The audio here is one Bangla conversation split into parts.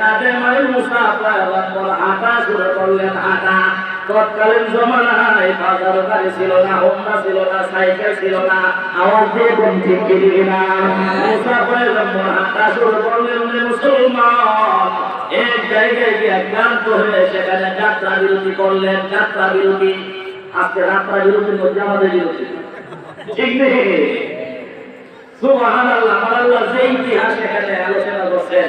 তাদের মানে মুসা হাঁটা শুরু করলেন হাঁটা তৎকালীন জমানায় বাজার গাড়ি ছিল না, হোন্ডা ছিল না, সাইকেল ছিল না, আওয়াজ দিয়ে কোন ঠিক দিবি না? মুসা পয়গম্বর হাঁটা শুরু আলোচনা করছেন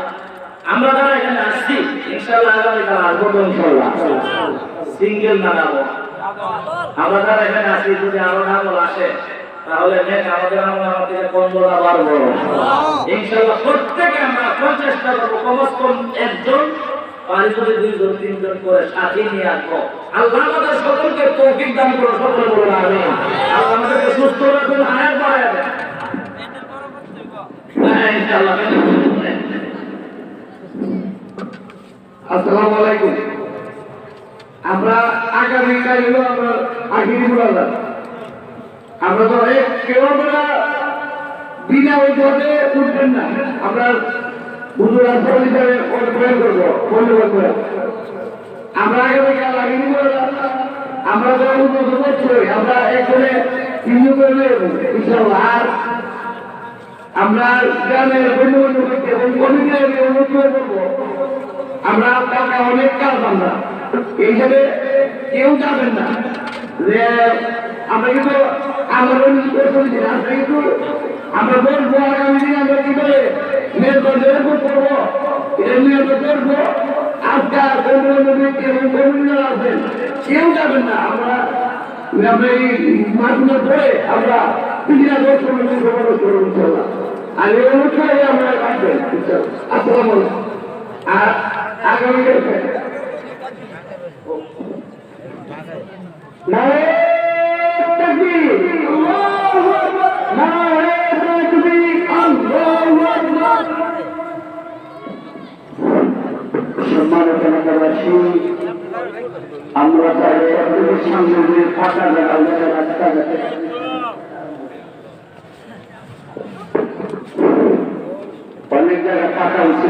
আমরা যারা এখানে আসছি, ইনশাআল্লাহ আগামী আসব তো সিঙ্গেল না আমরা যারা এখানে আসি যদি আরও আসে আমল আল্লাহ আমাদেরকে সুস্থ রাখুন হায়াত বাড়ায় হ্যাঁ ইনশাআল্লাহ আসসালামু আলাইকুম। আমরা আগামীকাল হলো আমরা আখিরি মুলাজা আমরা তো এক কেউ আমরা বিনা ঐক্যতে উঠবেন না। আমরা হুজুর আসল হিসাবে প্রয়োগ করব। ধন্যবাদ করে। আমরা আগামীকাল আখিরি মুলাজা আমরা তো উন্নত করছি, আমরা একজনে তিনজন করে নেব, ইনশাআল্লাহ। আর আমরা গ্রামের বন্ধু বন্ধু এবং অনুরোধ করব আমরা কালকে অনেক কাজ আমরা। এই হিসাবে কেউ যাবেন না। যে আমরা কিন্তু আমরা করেছি আমরা কিন্তু আমরা বলব আগামী দিনে আমরা কি করে এরকম করব? এটা আমরা করব? আজকাল আছেন কেউ যাবেন না। আমরা আমরা এই মাসগুলো পরে আমরা পিছিয়ে দর্শন করব আর এই অনুষ্ঠানে আমরা আসবেন আসসালামু আর আমরা চাই সামনে যে ফাঁকা জায়গা জায়গা রাস্তা যাতে অনেক জায়গায়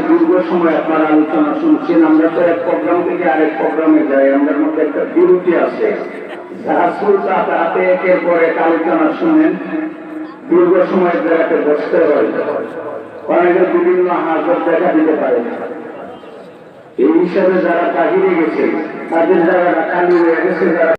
দীর্ঘ সময় আপনারা আলোচনা শুনছেন। আমরা তো এক প্রোগ্রাম থেকে আরেক প্রোগ্রামে যাই। আমাদের মধ্যে একটা বিরতি আছে। যারা আলোচনা শুনেন। দীর্ঘ সময় জায়গাতে বসতে হয়। বিভিন্ন হাজত দেখা দিতে পারে। এই হিসাবে যারা বাহিরে গেছে, তাদের জায়গাটা খালি হয়ে গেছে, যারা